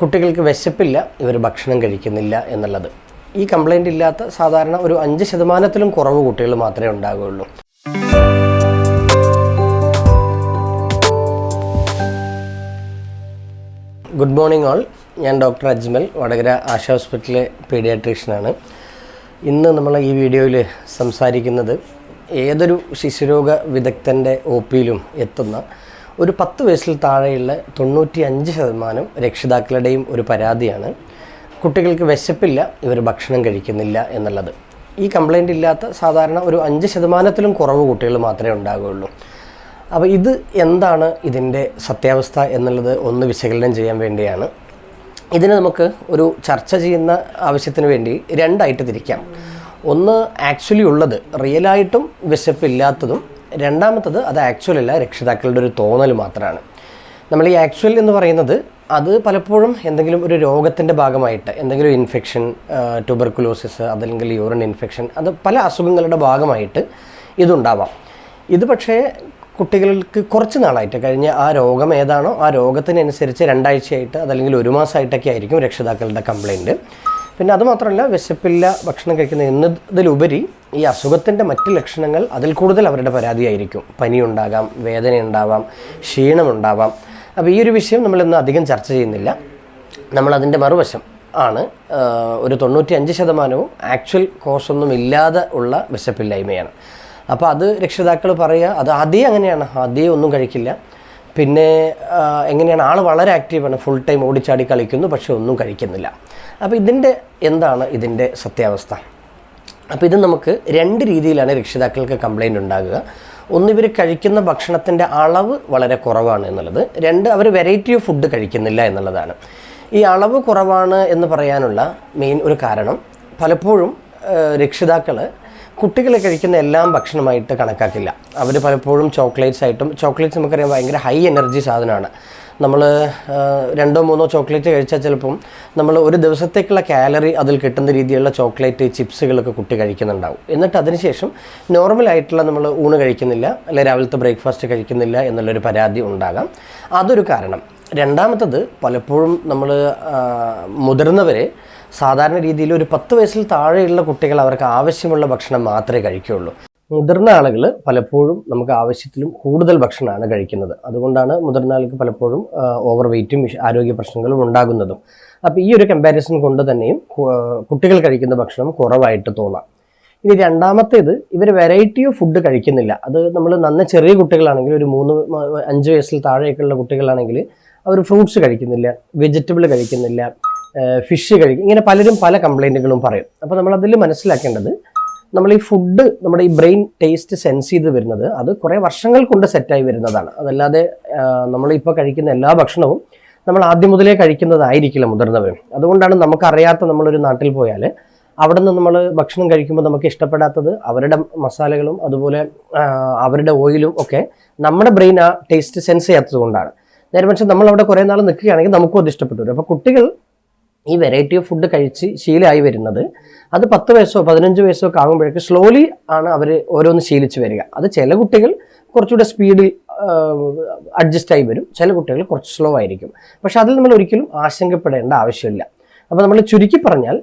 കുട്ടികൾക്ക് വിശപ്പില്ല ഇവർ ഭക്ഷണം കഴിക്കുന്നില്ല എന്നുള്ളത്. ഈ കംപ്ലൈന്റ് ഇല്ലാത്ത സാധാരണ ഒരു അഞ്ച് ശതമാനത്തിലും കുറവ് കുട്ടികൾ മാത്രമേ ഉണ്ടാകുകയുള്ളൂ. ഗുഡ് മോർണിംഗ് ഓൾ ഞാൻ ഡോക്ടർ അജ്മൽ വടകര ആശ ഹോസ്പിറ്റലിലെ പീഡിയാട്രീഷ്യനാണ് ഇന്ന് നമ്മൾ ഈ വീഡിയോയിൽ സംസാരിക്കുന്നത് ഏതൊരു ശിശുരോഗ വിദഗ്ധന്റെ ഒ പിയിലും എത്തുന്ന ഒരു പത്ത് വയസ്സിൽ താഴെയുള്ള തൊണ്ണൂറ്റി അഞ്ച് ശതമാനം രക്ഷിതാക്കളുടെയും ഒരു പരാതിയാണ്. കുട്ടികൾക്ക് വിശപ്പില്ല ഇവർ ഭക്ഷണം കഴിക്കുന്നില്ല എന്നുള്ളത്. ഈ കംപ്ലൈന്റ് ഇല്ലാത്ത സാധാരണ ഒരു അഞ്ച് ശതമാനത്തിലും കുറവ് കുട്ടികൾ മാത്രമേ ഉണ്ടാകുകയുള്ളൂ. അപ്പോൾ ഇത് എന്താണ് ഇതിന്റെ സത്യാവസ്ഥ എന്നുള്ളത് ഒന്ന് വിശകലനം ചെയ്യാൻ വേണ്ടിയാണ്. ഇതിന് നമുക്ക് ഒരു ചർച്ച ചെയ്യുന്ന ആവശ്യത്തിന് വേണ്ടി രണ്ടായിട്ട് തിരിക്കാം. ഒന്ന് ആക്ച്വലി ഉള്ളത് റിയലായിട്ടും വിശപ്പില്ലാത്തതും രണ്ടാമത്തത് അത് ആക്ച്വൽ അല്ല രക്ഷിതാക്കളുടെ ഒരു തോന്നൽ മാത്രമാണ്. നമ്മൾ ഈ ആക്ച്വൽ എന്ന് പറയുന്നത് അത് പലപ്പോഴും എന്തെങ്കിലും ഒരു രോഗത്തിന്റെ ഭാഗമായിട്ട് എന്തെങ്കിലും ഇൻഫെക്ഷൻ ട്യൂബർക്കുലോസിസ് അതല്ലെങ്കിൽ യൂറിൻ ഇൻഫെക്ഷൻ അത് പല അസുഖങ്ങളുടെ ഭാഗമായിട്ട് ഇതുണ്ടാവാം. ഇത് പക്ഷേ കുട്ടികൾക്ക് കുറച്ച് നാളായിട്ട് കഴിഞ്ഞ ആ രോഗം ഏതാണോ ആ രോഗത്തിനനുസരിച്ച് രണ്ടാഴ്ചയായിട്ട് അതല്ലെങ്കിൽ ഒരു മാസമായിട്ടൊക്കെ ആയിരിക്കും രക്ഷിതാക്കളുടെ കംപ്ലൈന്റ് പിന്നെ അതുമാത്രമല്ല വിശപ്പില്ല ഭക്ഷണം കഴിക്കുന്ന എന്നതിലുപരി ഈ അസുഖത്തിന്റെ മറ്റ് ലക്ഷണങ്ങൾ അതിൽ കൂടുതൽ അവരുടെ പരാതിയായിരിക്കും. പനിയുണ്ടാകാം വേദനയുണ്ടാവാം ക്ഷീണമുണ്ടാവാം. അപ്പോൾ ഈ ഒരു വിഷയം നമ്മളിന്ന് അധികം ചർച്ച ചെയ്യുന്നില്ല. നമ്മളതിന്റെ മറുവശം ആണ്. ഒരു തൊണ്ണൂറ്റി അഞ്ച് ശതമാനവും ആക്ച്വൽ കോസൊന്നും ഇല്ലാതെ ഉള്ള വിശപ്പില്ലായ്മയാണ്. അപ്പോൾ അത് രക്ഷിതാക്കൾ പറയുക അത് ആദ്യം അങ്ങനെയാണ്. ആദ്യം ഒന്നും കഴിക്കില്ല. പിന്നെ എങ്ങനെയാണ് ആൾ വളരെ ആക്റ്റീവാണ് ഫുൾ ടൈം ഓടിച്ചാടി കളിക്കുന്നു പക്ഷെ ഒന്നും കഴിക്കുന്നില്ല. അപ്പോൾ ഇതിന്റെ എന്താണ് ഇതിന്റെ സത്യാവസ്ഥ? അപ്പോൾ ഇത് നമുക്ക് രണ്ട് രീതിയിലാണ് രക്ഷിതാക്കൾക്ക് കംപ്ലൈന്റ് ഉണ്ടാകുക. ഒന്ന് ഇവർ കഴിക്കുന്ന ഭക്ഷണത്തിന്റെ അളവ് വളരെ കുറവാണ് എന്നുള്ളത്. രണ്ട് അവർ വെറൈറ്റി ഓഫ് ഫുഡ് കഴിക്കുന്നില്ല എന്നുള്ളതാണ്. ഈ അളവ് കുറവാണ് എന്ന് പറയാനുള്ള മെയിൻ ഒരു കാരണം പലപ്പോഴും രക്ഷിതാക്കൾ കുട്ടികൾ കഴിക്കുന്ന എല്ലാം ഭക്ഷണമായിട്ട് കണക്കാക്കില്ല. അവർ പലപ്പോഴും ചോക്ലേറ്റ്സ് ആയിട്ടും ചോക്ലേറ്റ്സ് നമുക്കറിയാം ഭയങ്കര ഹൈ എനർജി സാധനമാണ്. നമ്മൾ രണ്ടോ മൂന്നോ ചോക്ലേറ്റ് കഴിച്ചാൽ ചിലപ്പം നമ്മൾ ഒരു ദിവസത്തേക്കുള്ള കാലറി അതിൽ കിട്ടുന്ന രീതിയിലുള്ള ചോക്ലേറ്റ് ചിപ്സുകളൊക്കെ കുട്ടി കഴിക്കുന്നുണ്ടാവും. എന്നിട്ട് അതിനുശേഷം നോർമലായിട്ടുള്ള നമ്മൾ ഊണ് കഴിക്കുന്നില്ല അല്ലെങ്കിൽ രാവിലത്തെ ബ്രേക്ക്ഫാസ്റ്റ് കഴിക്കുന്നില്ല എന്നുള്ളൊരു പരാതി ഉണ്ടാകാം. അതൊരു കാരണം. രണ്ടാമത്തത് പലപ്പോഴും നമ്മൾ മുതിർന്നവരെ സാധാരണ രീതിയിൽ ഒരു പത്ത് വയസ്സിൽ താഴെയുള്ള കുട്ടികൾ അവർക്ക് ആവശ്യമുള്ള ഭക്ഷണം മാത്രമേ കഴിക്കുകയുള്ളൂ. മുതിർന്ന ആളുകൾ പലപ്പോഴും നമുക്ക് ആവശ്യത്തിലും കൂടുതൽ ഭക്ഷണമാണ് കഴിക്കുന്നത്. അതുകൊണ്ടാണ് മുതിർന്ന ആൾക്ക് പലപ്പോഴും ഓവർ വെയിറ്റും ആരോഗ്യ പ്രശ്നങ്ങളും ഉണ്ടാകുന്നതും. അപ്പോൾ ഈ ഒരു കമ്പാരിസൺ കൊണ്ട് തന്നെയും കുട്ടികൾ കഴിക്കുന്ന ഭക്ഷണം കുറവായിട്ട് തോന്നാം. ഇനി രണ്ടാമത്തേത് ഇവർ വെറൈറ്റി ഓഫ് ഫുഡ് കഴിക്കുന്നില്ല. അത് നമ്മൾ നന്ന ചെറിയ കുട്ടികളാണെങ്കിൽ ഒരു മൂന്ന് അഞ്ച് വയസ്സിൽ താഴെയൊക്കെയുള്ള കുട്ടികളാണെങ്കിൽ അവർ ഫ്രൂട്ട്സ് കഴിക്കുന്നില്ല വെജിറ്റബിൾ കഴിക്കുന്നില്ല ഫിഷ് കഴിക്കും ഇങ്ങനെ പലരും പല കംപ്ലൈന്റുകളും പറയും. അപ്പോൾ നമ്മൾ അതിൽ മനസ്സിലാക്കേണ്ടത് നമ്മൾ ഈ ഫുഡ് നമ്മുടെ ഈ ബ്രെയിൻ ടേസ്റ്റ് സെൻസ് ചെയ്ത് വരുന്നത് അത് കുറേ വർഷങ്ങൾ കൊണ്ട് സെറ്റായി വരുന്നതാണ്. അതല്ലാതെ നമ്മളിപ്പോൾ കഴിക്കുന്ന എല്ലാ ഭക്ഷണവും നമ്മൾ ആദ്യം മുതലേ കഴിക്കുന്നതായിരിക്കില്ല മുതിർന്നവരും അതുകൊണ്ടാണ് നമുക്കറിയാത്ത നമ്മളൊരു നാട്ടിൽ പോയാൽ അവിടെ നിന്ന് നമ്മൾ ഭക്ഷണം കഴിക്കുമ്പോൾ നമുക്ക് ഇഷ്ടപ്പെടാത്തത് അവരുടെ മസാലകളും അതുപോലെ അവരുടെ ഓയിലും ഒക്കെ നമ്മുടെ ബ്രെയിൻ ആ ടേസ്റ്റ് സെൻസ് ചെയ്യാത്തത് കൊണ്ടാണ്. നേരെ പക്ഷേ നമ്മൾ അവിടെ കുറേ നാൾ നിൽക്കുകയാണെങ്കിൽ നമുക്കും അത് ഇഷ്ടപ്പെട്ടു വരും. അപ്പോൾ കുട്ടികൾ ഈ വെറൈറ്റി ഓഫ് ഫുഡ് കഴിച്ച് ശീലമായി വരുന്നത് അത് പത്ത് വയസ്സോ പതിനഞ്ച് വയസ്സോ ഒക്കെ ആകുമ്പോഴേക്ക് സ്ലോലി ആണ് അവർ ഓരോന്ന് ശീലിച്ച് വരിക. അത് ചില കുട്ടികൾ കുറച്ചുകൂടെ സ്പീഡിൽ അഡ്ജസ്റ്റ് ആയി വരും. ചില കുട്ടികൾ കുറച്ച് സ്ലോ ആയിരിക്കും. പക്ഷെ അതിൽ നമ്മൾ ഒരിക്കലും ആശങ്കപ്പെടേണ്ട ആവശ്യമില്ല. അപ്പോൾ നമ്മൾ ചുരുക്കി പറഞ്ഞാൽ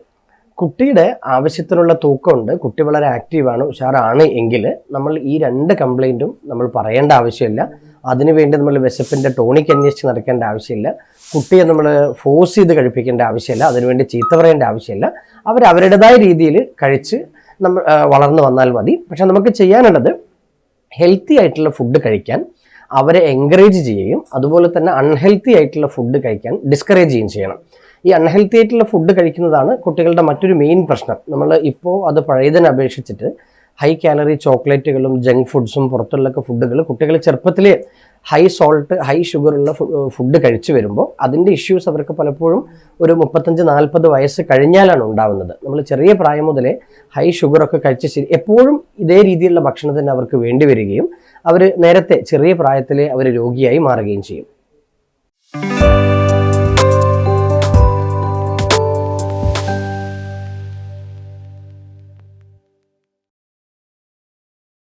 കുട്ടിയുടെ ആവശ്യത്തിനുള്ള തൂക്കമുണ്ട്. കുട്ടി വളരെ ആക്റ്റീവാണ് ഉഷാറാണ് എങ്കിൽ നമ്മൾ ഈ രണ്ട് കംപ്ലൈന്റും നമ്മൾ പറയേണ്ട ആവശ്യമില്ല. അതിനുവേണ്ടി നമ്മൾ വിശപ്പിന്റെ ടോണിക്ക് അന്വേഷിച്ച് നടക്കേണ്ട ആവശ്യമില്ല. കുട്ടിയെ നമ്മൾ ഫോഴ്സ് ചെയ്ത് കഴിപ്പിക്കേണ്ട ആവശ്യമില്ല. അതിനുവേണ്ടി ചീത്ത പറയേണ്ട ആവശ്യമില്ല. അവർ അവരുടേതായ രീതിയിൽ കഴിച്ച് നമ്മൾ വളർന്നു വന്നാൽ മതി. പക്ഷെ നമുക്ക് ചെയ്യാനുള്ളത് ഹെൽത്തി ആയിട്ടുള്ള ഫുഡ് കഴിക്കാൻ അവരെ എൻകറേജ് ചെയ്യുകയും അതുപോലെ തന്നെ അൺഹെൽത്തി ആയിട്ടുള്ള ഫുഡ് കഴിക്കാൻ ഡിസ്കറേജ് ചെയ്യുകയും ചെയ്യണം. ഈ അൺഹെൽത്തി ആയിട്ടുള്ള ഫുഡ് കഴിക്കുന്നതാണ് കുട്ടികളുടെ മറ്റൊരു മെയിൻ പ്രശ്നം. നമ്മൾ ഇപ്പോൾ അത് പഴയതിനെ അപേക്ഷിച്ചിട്ട് ഹൈ കാലറി ചോക്ലേറ്റുകളും ജങ്ക് ഫുഡ്സും പുറത്തുള്ള ഫുഡുകൾ കുട്ടികൾ ചെറുപ്പത്തിൽ ഹൈ സോൾട്ട് ഹൈ ഷുഗർ ഉള്ള ഫുഡ് കഴിച്ചു വരുമ്പോൾ അതിന്റെ ഇഷ്യൂസ് അവർക്ക് പലപ്പോഴും ഒരു മുപ്പത്തഞ്ച് നാൽപ്പത് വയസ്സ് കഴിഞ്ഞാലാണ് ഉണ്ടാവുന്നത്. നമ്മൾ ചെറിയ പ്രായം മുതലേ ഹൈ ഷുഗറൊക്കെ കഴിച്ച് ശരി എപ്പോഴും ഇതേ രീതിയിലുള്ള ഭക്ഷണം തന്നെ അവർക്ക് വേണ്ടി വരികയും അവർ നേരത്തെ ചെറിയ പ്രായത്തിലെ അവർ രോഗിയായി മാറുകയും ചെയ്യും.